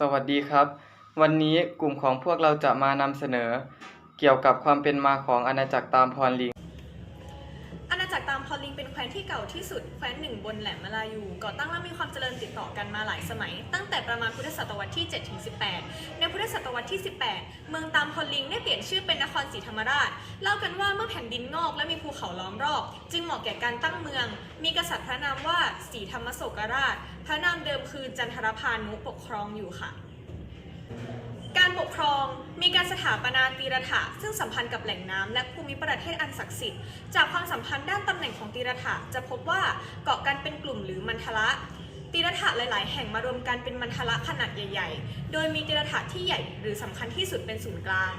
สวัสดีครับ วันนี้กลุ่มของพวกเราจะมานำเสนอ เกี่ยวกับความเป็นมาของอาณาจักรตามพรลิง อาณาจักรตามพอลิงเป็นแคว้นที่เก่าที่สุดแคว้นหนึ่งบนแหลมมาลายูก่อตั้งและมีความเจริญติดต่อกันมาหลายสมัย ตั้งแต่ประมาณพุทธศตวรรษที่7-18 ในพุทธศตวรรษที่ 18 เมืองตามพอลิงได้เปลี่ยนชื่อเป็นนครศรีธรรมราช เล่ากันว่าเมื่อแผ่นดินงอกและมีภูเขาล้อมรอบ จึงเหมาะแก่การตั้งเมือง มีกษัตริย์พระนามว่าศรีธรรมโศกราช พระนามเดิมคือจันทรพานุปกครองอยู่ค่ะ การปกครองมีการสถาปนาตีรถะซึ่งสัมพันธ์กับแหล่งน้ำและภูมิประเทศอันศักดิ์สิทธิ์ จากความสัมพันธ์ด้านตำแหน่งของตีรถะจะพบว่าเกาะกันเป็นกลุ่มหรือมันทละตีรถะหลาย ๆ แห่งมารวมกันเป็นมันทละขนาดใหญ่ ๆ โดยมีตีรถะที่ใหญ่หรือสำคัญที่สุดเป็นศูนย์กลาง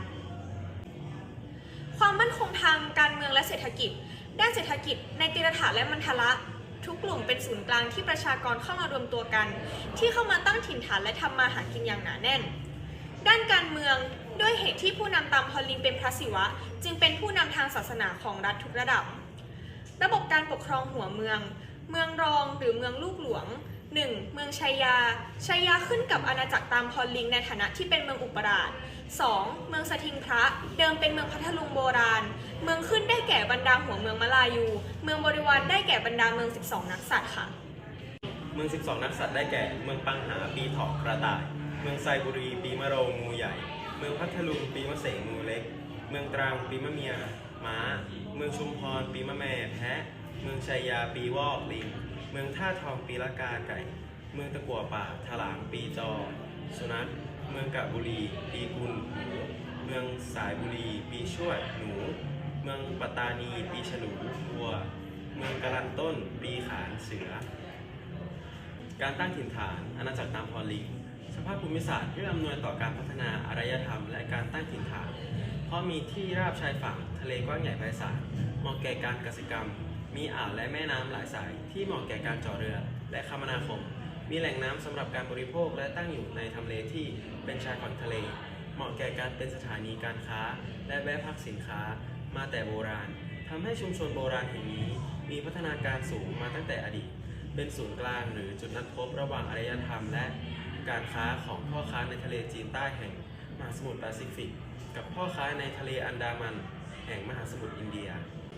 ความมั่นคงทางการเมืองและเศรษฐกิจ ด้านเศรษฐกิจในตีรถะและมันทละ ทุกกลุ่มเป็นศูนย์กลางที่ประชากรเข้ามารวมตัวกัน ที่เข้ามาตั้งถิ่นฐานและทำมาหากินอย่างหนาแน่น ด้านการเมืองด้วยเหตุที่ผู้นำตามพอลิงเป็นพระศิวะ จึงเป็นผู้นำทางศาสนาของรัฐทุกระดับ ระบบการปกครองหัวเมือง เมืองรองหรือเมืองลูกหลวง 1. เมืองชัยยาชัยยาขึ้นกับอาณาจักรตามพอลิงในฐานะที่เป็นเมืองอุปราช 2. เมืองสถิงพระ เดิมเป็นเมืองพัทลุงโบราณ เมืองขึ้นได้แก่บรรดาหัวเมืองมลายู เมืองบริวารได้แก่บรรดาเมือง 12 นักษัตริย์ค่ะ เมือง 12 นักสัตว์ได้แก่ เมืองปังหาปีเถอกกระต่าย เมืองไซบุรี ปีมะโรงงูใหญ่ เมืองพัทลุงปีมะเสงงูเล็ก เมืองตรังปีมะเมียม้า เมืองชุมพรปีมะแม่แพะ เมืองชัยยาปีวอกลิง เมืองท่าทองปีละกาไก่ เมืองตะกัวป่าถลางปีจอ สุนัข เมืองกะบุรี ปีกุลหมูเมืองสายบุรี ปีชวด หนู เมืองปัตตานี ปีฉลูวัว เมืองกะลันต้น ปีขาน เสือ การตั้งถิ่นฐาน อาณาจักรตามพอลิงสภาพภูมิศาสตร์เอื้ออำนวยต่อการพัฒนาอารยธรรม และการตั้งถิ่นฐาน เพราะมีที่ราบชายฝั่งทะเลกว้างใหญ่ไพศาล เหมาะแก่การเกษตรกรรม มีอ่าวและแม่น้ำหลายสายที่เหมาะแก่การเจาะเรือและคมนาคม มีแหล่งน้ำสำหรับการบริโภคและตั้งอยู่ในทำเลที่เป็นชายฝั่งทะเล เหมาะแก่การเป็นสถานีการค้า และแวะพักสินค้ามาแต่โบราณทำให้ชุมชนโบราณแห่งนี้ มีพัฒนาการสูงมาตั้งแต่อดีต เป็นศูนย์กลางหรือจุดนัดพบระหว่างอารยธรรม และการค้าของพ่อค้าในทะเลจีนใต้แห่งมหาสมุทรแปซิฟิก กับพ่อค้าในทะเลอันดามัน แห่งมหาสมุทรอินเดีย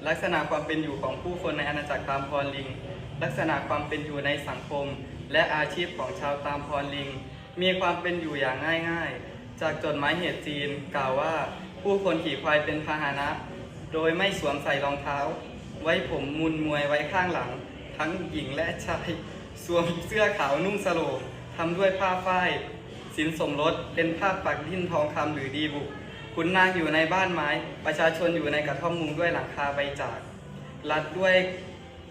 ลักษณะความเป็นอยู่ของผู้คนในอาณาจักรตามพรลิง ลักษณะความเป็นอยู่ในสังคม และอาชีพของชาวตามพรลิง มีความเป็นอยู่อย่างง่ายๆ จากจดหมายเหตุจีนกล่าวว่า ผู้คนขี่ควายเป็นพาหนะ โดยไม่สวมใส่รองเท้า ไว้ผมมุนมวยไว้ข้างหลัง ทั้งหญิงและชายสวมเสื้อขาวนุ่งสโลงทำด้วยผ้าฝ้ายสินสมรสเป็นผ้าปักดิ้นทองคำหรือดีบุกขุนนางอยู่ในบ้านไม้ ประชาชนอยู่ในกระท่อมมุงด้วยหลังคาใบจาก รัดด้วย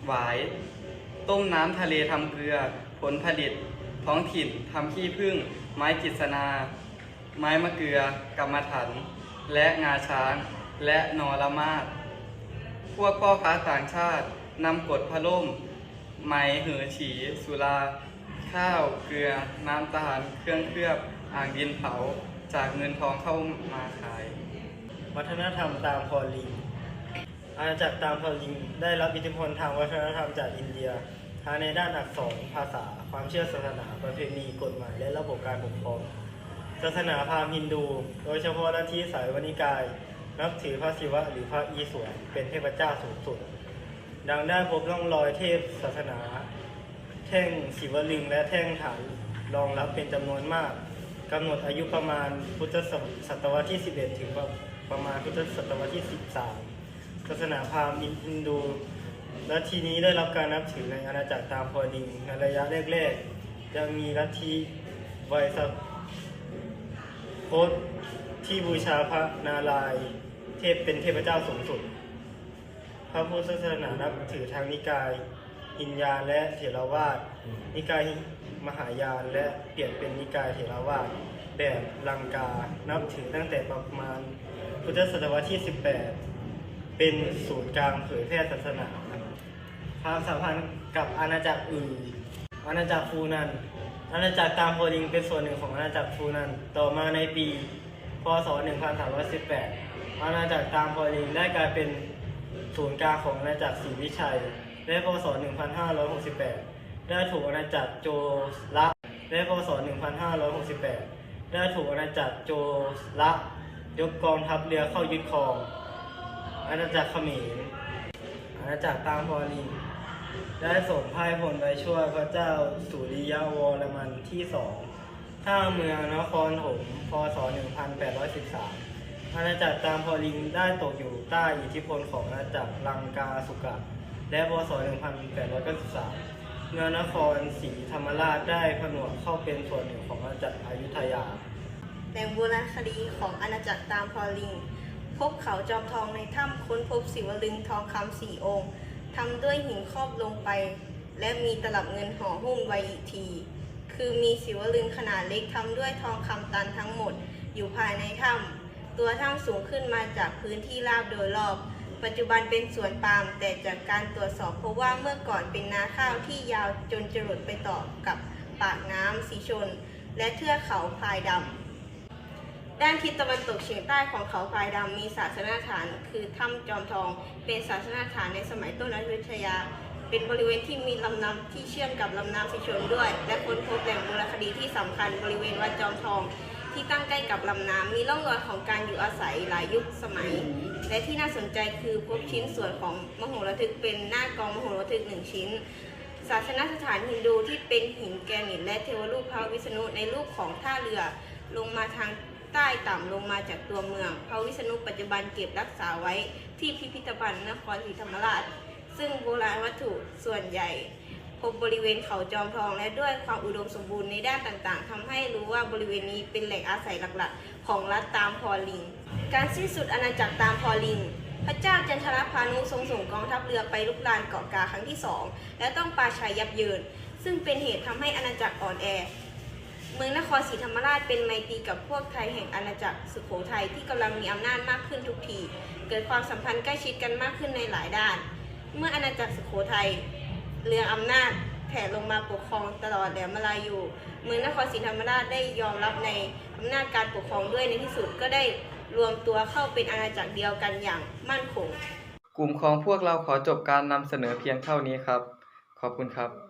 หวาย ต้มน้ำทะเลทำเกลือ ผลผลิตท้องถิ่นทำขี้ผึ้งไม้กิษณา ไม้มะเกลือกรรมฐานและงาช้างและนอละมาดพวกพ่อค้าต่างชาตินำกดพะล่ม ไหมเหอฉี สุรา ข้าวเกลือ น้ำตาล เครื่องเคลือบ อ่างดินเผา จากเงินทองเข้ามาขาย วัฒนธรรมตามพอลิงอาณาจักรตามพอลิงได้รับอิทธิพลทางวัฒนธรรมจากอินเดีย ทั้งในด้านอักษรภาษา ความเชื่อศาสนาประเพณีกฎหมายและระบบการปกครอง ศาสนาพราหมณ์ฮินดู โดยเฉพาะลัทธิสายวนิกาย นับถือพระศิวะหรือพระอีศวรเป็นเทพเจ้าสูงสุด ดังได้พบร่องรอยเทพศาสนา แท่งศิวลึงและแท่งฐานรองรับเป็นจำนวนมากกำหนดอายุประมาณพุทธศตวรรษที่ 11 ถึงประมาณพุทธศตวรรษที่ 13 ศาสนาพราหมณ์ฮินดู ลัทธินี้ได้รับการนับถือในอาณาจักรตามพอดิงในระยะแรกๆยังมีลัทธิไวยสโคตที่บูชาพระนารายณ์เทพเป็นเทพเจ้าสูงสุด พระพุทธศาสนานับถือทางนิกายหินยานและเถรวาท นิกายมหายานและเปลี่ยนเป็นนิกายเถรวาทแบบลังกา นับถือตั้งแต่ประมาณพุทธศตวรรษที่ 18 เป็นศูนย์กลางเผยแพร่ศาสนา ความสัมพันธ์กับอาณาจักรอื่น อาณาจักรฟูนัน อาณาจักรตามโพลิงเป็นส่วนหนึ่งของอาณาจักรฟูนัน ต่อมาในปี พศ 1318 อาณาจักรตามโพลิงได้กลายเป็นศูนย์กลางของอาณาจักรศรีวิชัย และพศ 1568 ได้ถูกอาณาจักรโจระและพศ 1568 ได้ถูกอาณาจักรโจละยกกองทัพเรือเข้ายึดครอง อาณาจักรเขมรอาณาจักรตามพอลิง ได้ส่งพ่ายพลไปช่วยพระเจ้าสุริยวรมันที่สองท่าเมืองนครถมพศ 1813อาณาจักรตามพอลิงได้ตกอยู่ใต้อิทธิพลของอาณาจักรลังกาสุกะ และพศ 1893เมืองนครศรีธรรมราชได้ผนวกเข้าเป็นส่วนหนึ่งของอาณาจักรอยุธยาแหล่งโบราณคดีของอาณาจักรตามพอลิง พบเขาจอมทองในถ้ำค้นพบศิวลึงทองคำสี่องค์ ทำด้วยหินครอบลงไป และมีตลับเงินห่อหุ้มไว้อีกที คือมีศิวลึงขนาดเล็กทำด้วยทองคำตันทั้งหมด อยู่ภายในถ้ำตัวถ้ำสูงขึ้นมาจากพื้นที่ราบโดยรอบ ปัจจุบันเป็นสวนปาล์มแต่จากการตรวจสอบพบว่าเมื่อก่อนเป็นนาข้าวที่ยาวจนจรดไปต่อกับปากน้ำสีชน และเทือกเขาพายดำ ด้านทิศตะวันตกเฉียงใต้ของเขาพายดำมีศาสนสถาน คือถ้ำจอมทอง เป็นศาสนสถานในสมัยต้นอยุธยา เป็นบริเวณที่มีลำน้ำที่เชื่อมกับลำน้ำสิชนด้วย และค้นพบแหล่งโบราณคดีที่สำคัญบริเวณวัดจอมทอง ที่ตั้งใกล้กับลำน้ำมีร่องรอยของการอยู่อาศัยหลายยุคสมัย และที่น่าสนใจคือพบชิ้นส่วนของมโหระทึกเป็นหน้ากองมโหระทึกหนึ่งชิ้นศาสนสถานฮินดูที่เป็นหินแกรนิตและเทวรูปพระวิษณุในรูปของท่าเรือลงมาทาง ใต้ต่ำลงมาจากตัวเมือง พระวิษณุปัจจุบันเก็บรักษาไว้ที่พิพิธภัณฑ์นครศรีธรรมราช ซึ่งโบราณวัตถุส่วนใหญ่พบบริเวณเขาจอมทองและด้วยความอุดมสมบูรณ์ในด้านต่างๆทำให้รู้ว่าบริเวณนี้เป็นแหล่งอาศัยหลักๆ ของรัฐตามพอลิง การสิ้นสุดอาณาจักรตามพอลิง พระเจ้าจันทรพานุทรงส่งกองทัพเรือไปลุกลานเกาะกาครั้งที่สองและต้องปราชัยยับเยิน ซึ่งเป็นเหตุทำให้อาณาจักรอ่อนแอ เมืองนครศรีธรรมราชเป็นไมตรีกับพวกไทยแห่งอาณาจักรสุโขทัยที่กำลังมีอำนาจมากขึ้นทุกที เกิดความสัมพันธ์ใกล้ชิดกันมากขึ้นในหลายด้าน เมื่ออาณาจักรสุโขทัยเรืองอำนาจแผ่ลงมาปกครองตลอดแหลมมาลายู เมืองนครศรีธรรมราชได้ยอมรับในอำนาจการปกครองด้วยในที่สุดก็ได้รวมตัวเข้าเป็นอาณาจักรเดียวกันอย่างมั่นคง กลุ่มของพวกเราขอจบการนำเสนอเพียงเท่านี้ครับ ขอบคุณครับ